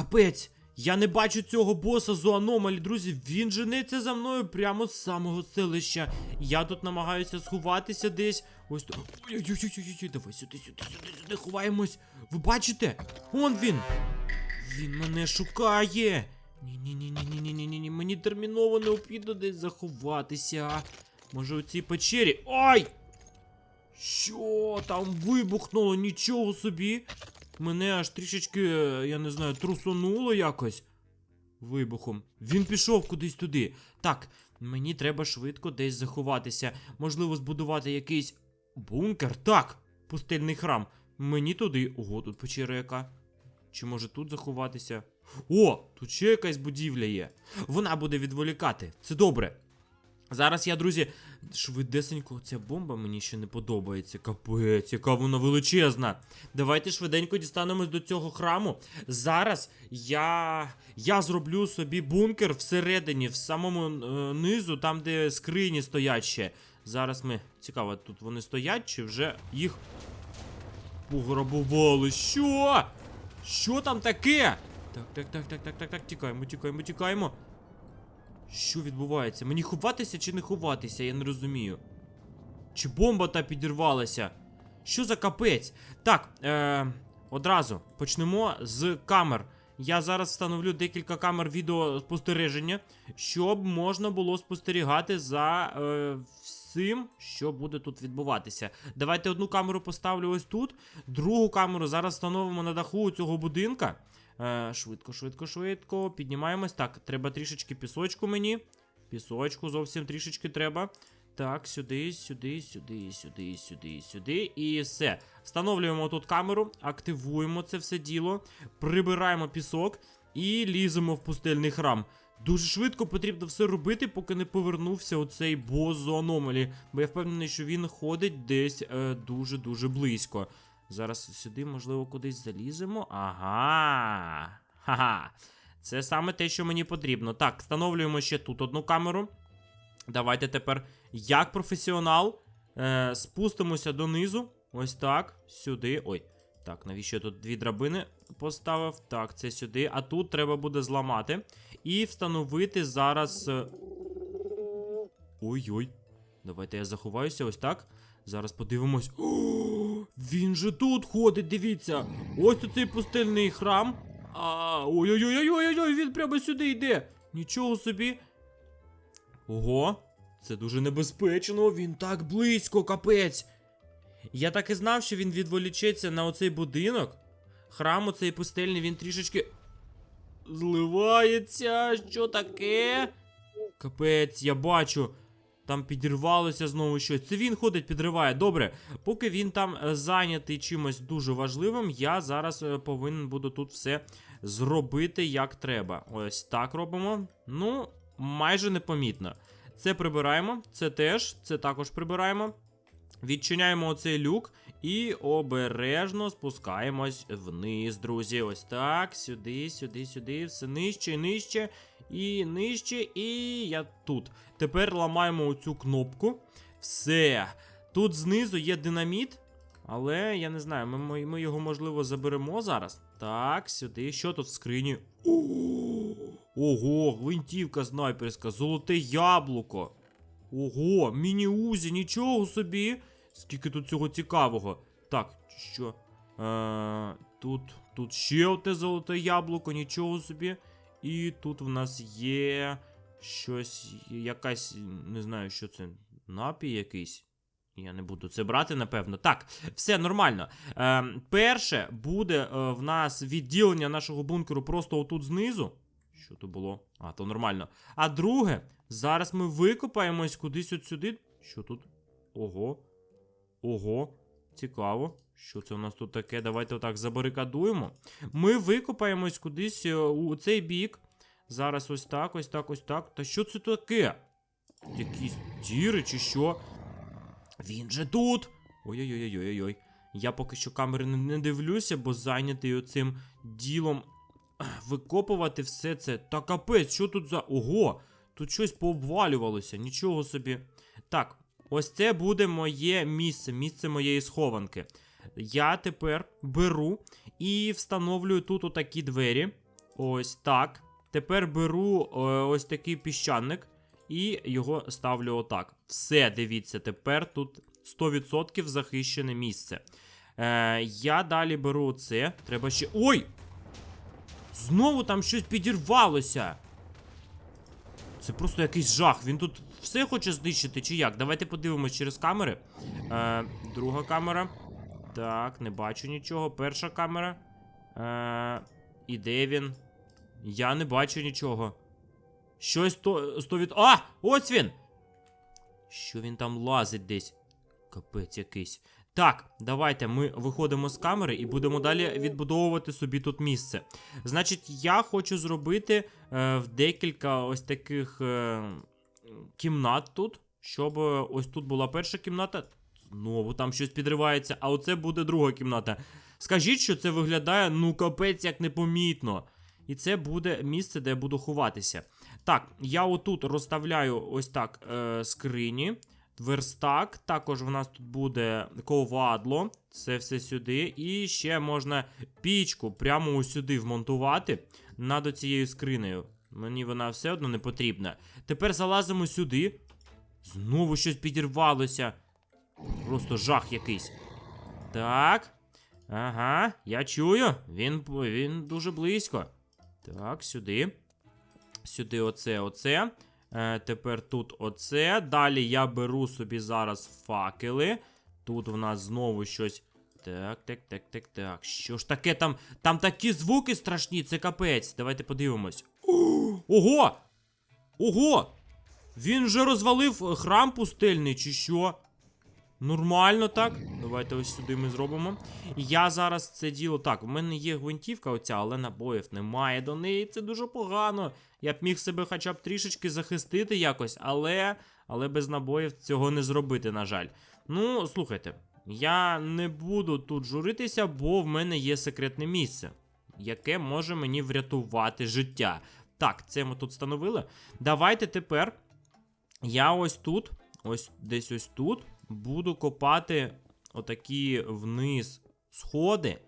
Капець! Я не бачу цього боса з аномалі, друзі. Він женеться за мною прямо з самого селища. Я тут намагаюся сховатися десь. Ось тут. Ой-ой-ой-ой-ой, давай сюди, сюди, сюди, сюди ховаємось. Ви бачите? Он він! Він мене шукає. Ні-ні-ні-ні-ні-ні-ні-ні. Мені терміново необхідно десь заховатися. Може у цій печері. Ой! Що там вибухнуло? Нічого собі. Мене аж трішечки, е, я не знаю, трусонуло якось. Вибухом. Він пішов кудись туди. Так, мені треба швидко десь заховатися. Можливо, збудувати якийсь бункер. Так, пустельний храм. Мені туди. Ого, тут печера яка. Чи може тут заховатися? О, тут ще якась будівля є. Вона буде відволікати. Це добре. Зараз я, друзі, швидесенько, ця бомба мені ще не подобається. Капець, яка вона величезна. Давайте швиденько дістанемось до цього храму. Зараз я. Я зроблю собі бункер всередині, в самому е, низу, там, де скрині стоять ще. Зараз ми. Цікаво, тут вони стоять, чи вже їх пограбували. Що? Що там таке? Так, так, так, так, так, так, так, тікаємо, тікаємо, тікаємо. Що відбувається? Мені ховатися чи не ховатися, я не розумію. Чи бомба та підірвалася? Що за капець? Так, е, одразу почнемо з камер. Я зараз встановлю декілька камер відеоспостереження, щоб можна було спостерігати за е, всім, що буде тут відбуватися. Давайте одну камеру поставлю ось тут, другу камеру зараз встановимо на даху цього будинка. Е, швидко, швидко, швидко. Піднімаємось. Так, треба трішечки пісочку мені. Пісочку зовсім трішечки треба. Так, сюди, сюди, сюди, сюди, сюди, сюди. І все. Встановлюємо тут камеру, активуємо це все діло, прибираємо пісок і ліземо в пустельний храм. Дуже швидко потрібно все робити, поки не повернувся оцей бос з аномалі. Бо я впевнений, що він ходить десь е, дуже-дуже близько. Зараз сюди, можливо, кудись заліземо. Ага. Ха-ха. Це саме те, що мені потрібно. Так, встановлюємо ще тут одну камеру. Давайте тепер, як професіонал, е, спустимося донизу. Ось так. Сюди. Ой. Так, навіщо я тут дві драбини поставив? Так, це сюди. А тут треба буде зламати. І встановити зараз. е, Ой-ой. Давайте я заховаюся ось так. Зараз подивимось. О, він же тут ходить, дивіться. Ось цей пустельний храм. А, ой-ой-ой-ой-ой, він прямо сюди йде. Нічого собі. Ого, це дуже небезпечно, він так близько, капець. Я так і знав, що він відволічеться на оцей будинок. Храм оцей пустельний, він трішечки зливається. Що таке? Капець, я бачу. Там підірвалося знову щось. Це він ходить, підриває. Добре, поки він там е, зайнятий чимось дуже важливим, я зараз е, повинен буду тут все зробити як треба. Ось так робимо. Ну, майже непомітно. Це прибираємо, це теж, це також прибираємо. Відчиняємо оцей люк і обережно спускаємось вниз, друзі. Ось так, сюди, сюди, сюди, все нижче, нижче і нижче, і я тут. Тепер ламаємо оцю кнопку. Все. Тут знизу є динаміт, але я не знаю, ми, ми, його, можливо, заберемо зараз. Так, сюди. Що тут в скрині? Ого, гвинтівка снайперська, золоте яблуко. Ого, міні-узі, нічого собі. Скільки тут цього цікавого. Так, що? Е, тут, тут ще оте золоте яблуко, нічого собі. І тут в нас є щось, якась, не знаю, що це, напій якийсь. Я не буду це брати, напевно. Так, все нормально. Е, перше буде е, в нас відділення нашого бункеру просто отут знизу. Що то було? А, то нормально. А друге, зараз ми викопаємось кудись от сюди. Що тут? Ого. Ого. Цікаво. Що це у нас тут таке? Давайте отак забарикадуємо. Ми викопаємось кудись е, у цей бік. Зараз ось так, ось так, ось так. Та що це таке? Якісь діри чи що? Він же тут. Ой-ой-ой-ой-ой. Я поки що камери не, не дивлюся, бо зайнятий оцим ділом викопувати все це. Та капець, що тут за. Ого! Тут щось пообвалювалося, нічого собі. Так, ось це буде моє місце, місце моєї схованки. Я тепер беру і встановлюю тут отакі двері. Ось так. Тепер беру е, ось такий піщаник і його ставлю отак. Все, дивіться, тепер тут 100% захищене місце. Е, я далі беру це. Треба ще. Ой! Знову там щось підірвалося. Це просто якийсь жах. Він тут все хоче знищити, чи як? Давайте подивимось через камери. Е, друга камера. Так, не бачу нічого. Перша камера. Е, і де він? Я не бачу нічого. Щось то. сто від... А! Ось він! Що він там лазить десь? Капець якийсь. Так, давайте ми виходимо з камери і будемо далі відбудовувати собі тут місце. Значить, я хочу зробити е, в декілька ось таких е, кімнат тут, щоб е, ось тут була перша кімната. Знову там щось підривається, а оце буде друга кімната. Скажіть, що це виглядає, ну капець, як непомітно. І це буде місце, де я буду ховатися. Так, я отут розставляю ось так е, скрині. Верстак, також в нас тут буде ковадло, це все сюди. І ще можна пічку прямо сюди вмонтувати над цією скринею. Мені вона все одно не потрібна. Тепер залазимо сюди. Знову щось підірвалося. Просто жах якийсь. Так. Ага, я чую. Він, він дуже близько. Так, сюди. Сюди оце, оце. Е, тепер тут оце. Далі я беру собі зараз факели. Тут в нас знову щось. Так, так, так, так, так. Що ж таке там? Там такі звуки страшні, це капець. Давайте подивимось. Ого! Ого! Він вже розвалив храм пустельний, чи що? Нормально так. Давайте ось сюди ми зробимо. Я зараз це діло. Так, в мене є гвинтівка оця, але набоїв немає до неї. Це дуже погано. Я б міг себе хоча б трішечки захистити якось, але. Але без набоїв цього не зробити, на жаль. Ну, слухайте, я не буду тут журитися, бо в мене є секретне місце, яке може мені врятувати життя. Так, це ми тут встановили. Давайте тепер. Я ось тут, ось десь ось тут, буду копати отакі вниз сходи,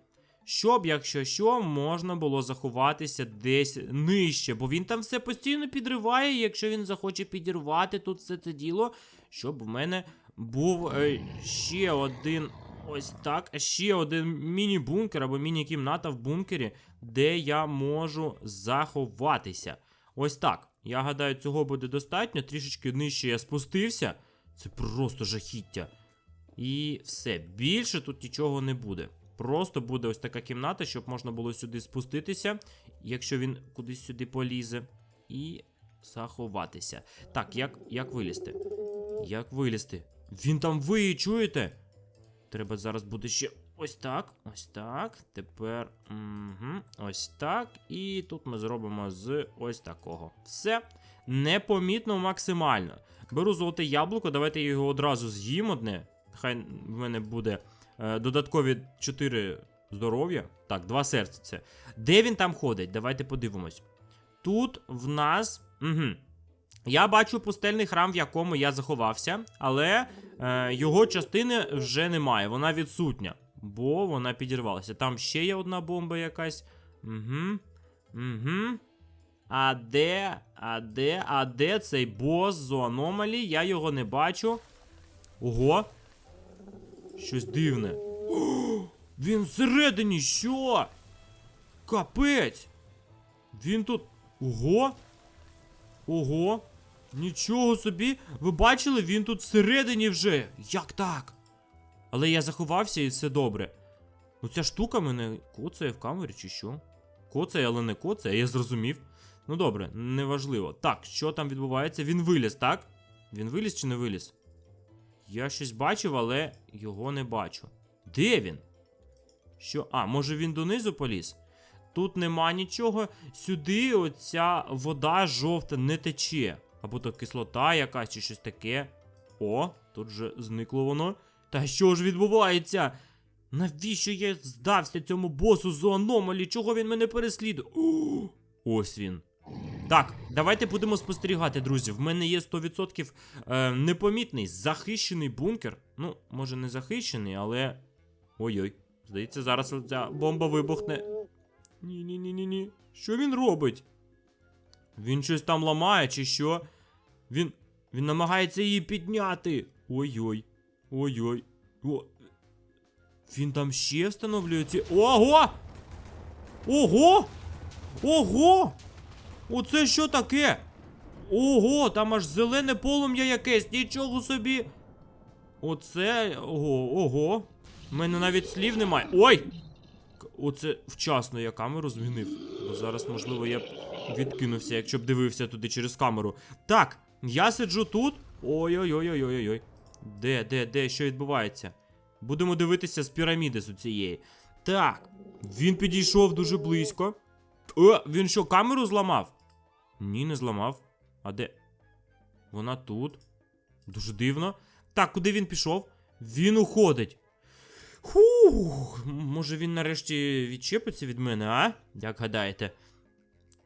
щоб, якщо що, можна було заховатися десь нижче, бо він там все постійно підриває, і якщо він захоче підірвати тут все це діло, щоб в мене був е, ще один. Ось так, ще один міні-бункер або міні-кімната в бункері, де я можу заховатися. Ось так. Я гадаю, цього буде достатньо. Трішечки нижче я спустився. Це просто жахіття. І все. Більше тут нічого не буде. Просто буде ось така кімната, щоб можна було сюди спуститися, якщо він кудись сюди полізе. І заховатися. Так, як, як вилізти? Як вилізти? Він там виє, чуєте? Треба зараз буде ще ось так. Ось так. Тепер. Угу, ось так. І тут ми зробимо з ось такого. Все. Непомітно максимально. Беру золоте яблуко, давайте я його одразу з'їм одне. Хай в мене буде е, додаткові 4 здоров'я. Так, два серця це. Де він там ходить? Давайте подивимось. Тут в нас. Угу. Я бачу пустельний храм, в якому я заховався, але е, його частини вже немає. Вона відсутня, бо вона підірвалася. Там ще є одна бомба якась. Угу. Угу. А де? А де? А де цей бос з аномалі? Я його не бачу. Ого. Щось дивне. О, він всередині, що? Капець. Він тут. Ого. Ого. Нічого собі. Ви бачили, він тут всередині вже. Як так? Але я заховався і все добре. Оця штука мене коцає в камері, чи що? Коцає, але не коцає, я зрозумів. Ну добре, неважливо. Так, що там відбувається? Він виліз, так? Він виліз чи не виліз? Я щось бачив, але його не бачу. Де він? Що? А, може він донизу поліз? Тут нема нічого. Сюди оця вода жовта не тече. Або то кислота якась чи щось таке. О, тут же зникло воно. Та що ж відбувається? Навіщо я здався цьому босу з аномалі? Чого він мене переслідує? Ось він. Так, давайте будемо спостерігати, друзі. В мене є 100% е, непомітний захищений бункер. Ну, може не захищений, але. Ой-ой. Здається, зараз ця бомба вибухне. Ні, ні. Що він робить? Він щось там ламає, чи що? Він. Він намагається її підняти. Ой-ой. Ой-ой. О. Він там ще встановлює ці. Ого! Ого! Ого! Оце що таке? Ого, там аж зелене полум'я якесь, нічого собі. Оце. Ого, ого. У мене навіть слів немає. Ой! Оце вчасно я камеру змінив. Бо зараз, можливо, я б відкинувся, якщо б дивився туди через камеру. Так, я сиджу тут. Ой-ой-ой-ой-ой-ой. Де, де, де, що відбувається? Будемо дивитися з піраміди з цієї. Так, він підійшов дуже близько. О, він що, камеру зламав? Ні, не зламав. А де? Вона тут. Дуже дивно. Так, куди він пішов? Він уходить. Хух, може він нарешті відчепиться від мене, а? Як гадаєте?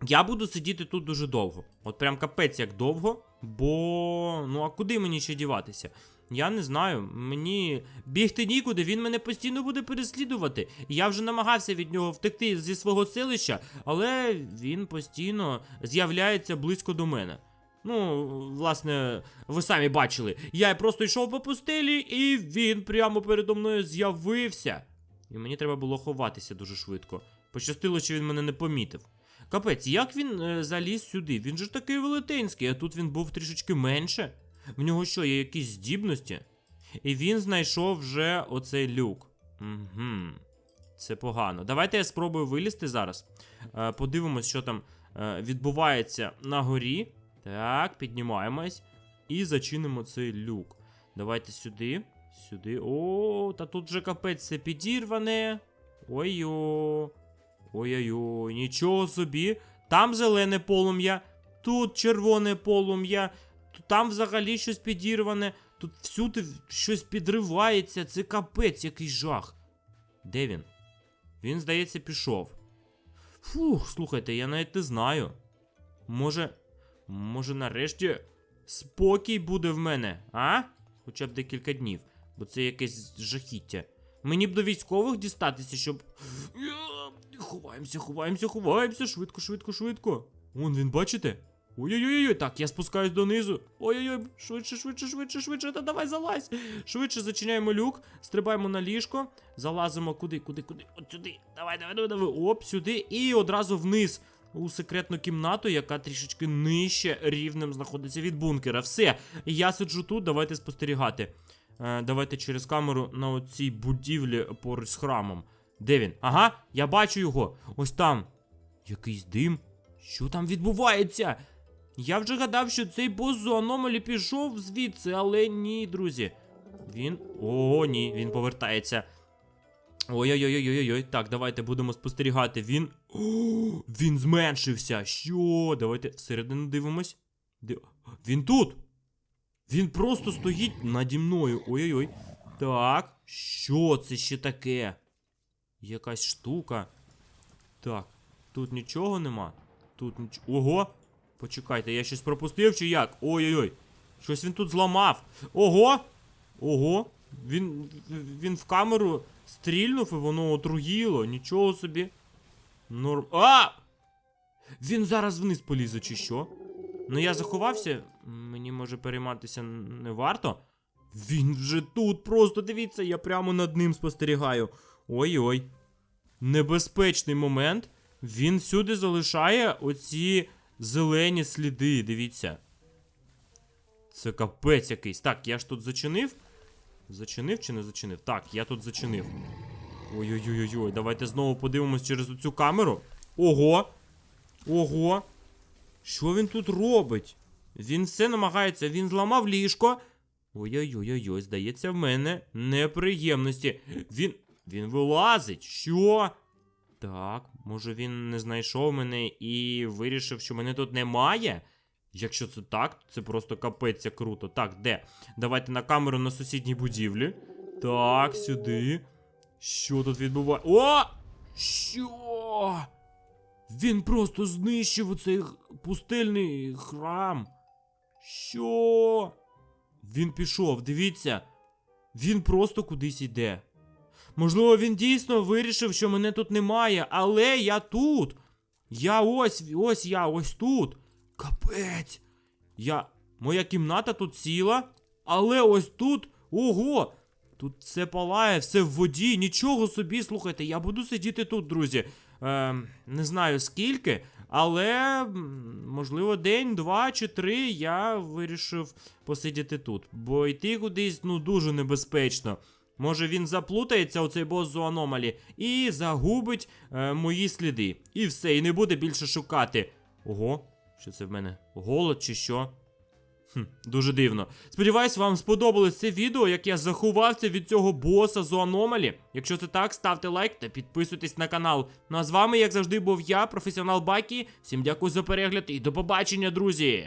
Я буду сидіти тут дуже довго. От прям капець як довго. Бо. Ну а куди мені ще діватися? Я не знаю. Мені бігти нікуди, він мене постійно буде переслідувати. Я вже намагався від нього втекти зі свого селища, але він постійно з'являється близько до мене. Ну, власне, ви самі бачили. Я просто йшов по пустелі, і він прямо передо мною з'явився. І мені треба було ховатися дуже швидко. Пощастило, що він мене не помітив. Капець, як він е, заліз сюди? Він же такий велетенський, а тут він був трішечки менше. В нього що, є якісь здібності? І він знайшов вже оцей люк. Угу. Це погано. Давайте я спробую вилізти зараз. Е, подивимось, що там е, відбувається на горі. Так, піднімаємось. І зачинимо цей люк. Давайте сюди. Сюди. О, та тут же капець все підірване. Ой-о. Ой-ой-ой, нічого собі. Там зелене полум'я, тут червоне полум'я, тут там взагалі щось підірване, тут всюди щось підривається. Це капець, який жах. Де він? Він, здається, пішов. Фух, слухайте, я навіть не знаю. Може. Може, нарешті спокій буде в мене, а? Хоча б декілька днів, бо це якесь жахіття. Мені б до військових дістатися, щоб. Ховаємося, ховаємося, ховаємося, швидко, швидко, швидко. Вон він, бачите? Ой-ой-ой, так, я спускаюсь донизу. Ой-ой-ой, швидше, швидше, швидше, швидше, та давай залазь. Швидше зачиняємо люк, стрибаємо на ліжко, залазимо куди, куди, куди? От сюди. Давай, давай, давай, давай. Оп, сюди і одразу вниз. У секретну кімнату, яка трішечки нижче рівнем знаходиться від бункера. Все, я сиджу тут, давайте спостерігати. Е, давайте через камеру на оцій будівлі поруч з храмом. Де він? Ага, я бачу його. Ось там. Якийсь дим. Що там відбувається? Я вже гадав, що цей бос з аномалі пішов звідси, але ні, друзі. Він. О, ні, він повертається. Ой-ой-ой-ой-ой-ой. Так, давайте будемо спостерігати. Він. О, він зменшився. Що? Давайте всередину дивимось. Де... Він тут. Він просто стоїть наді мною. Ой-ой-ой. Так, що це ще таке? Якась штука. Так, тут нічого нема. Тут нічого. Ого! Почекайте, я щось пропустив чи як? Ой-ой-ой. Щось він тут зламав. Ого! Ого! Він. Він в камеру стрільнув і воно отруїло. Нічого собі. Норм. А! Він зараз вниз полізе, чи що? Ну я заховався. Мені може перейматися не варто. Він вже тут, просто дивіться, я прямо над ним спостерігаю. Ой-ой. Небезпечний момент. Він всюди залишає оці зелені сліди, дивіться. Це капець якийсь. Так, я ж тут зачинив. Зачинив чи не зачинив? Так, я тут зачинив. Ой-ой-ой-ой, давайте знову подивимось через оцю камеру. Ого! Ого! Що він тут робить? Він все намагається, він зламав ліжко. Ой-ой-ой-ой, здається, в мене неприємності. Він. Він вилазить. Що? Так, може він не знайшов мене і вирішив, що мене тут немає? Якщо це так, то це просто капець круто. Так, де? Давайте на камеру на сусідній будівлі. Так, сюди. Що тут відбувається? О! Що? Він просто знищив оцей х- пустельний храм. Що? Він пішов, дивіться. Він просто кудись іде. Можливо, він дійсно вирішив, що мене тут немає, але я тут. Я ось, ось я, ось тут. Капець. Я. Моя кімната тут ціла, але ось тут. Ого! Тут все палає, все в воді, нічого собі, слухайте, я буду сидіти тут, друзі. Е, не знаю скільки, але можливо день, два чи три я вирішив посидіти тут. Бо йти кудись ну дуже небезпечно. Може він заплутається, оцей бос зоономалі, і загубить е, мої сліди. І все, і не буде більше шукати. Ого, що це в мене? Голод чи що? Хм, дуже дивно. Сподіваюсь, вам сподобалось це відео, як я заховався від цього боса зоономалі. Якщо це так, ставте лайк та підписуйтесь на канал. Ну а з вами, як завжди, був я, професіонал Бакі. Всім дякую за перегляд і до побачення, друзі!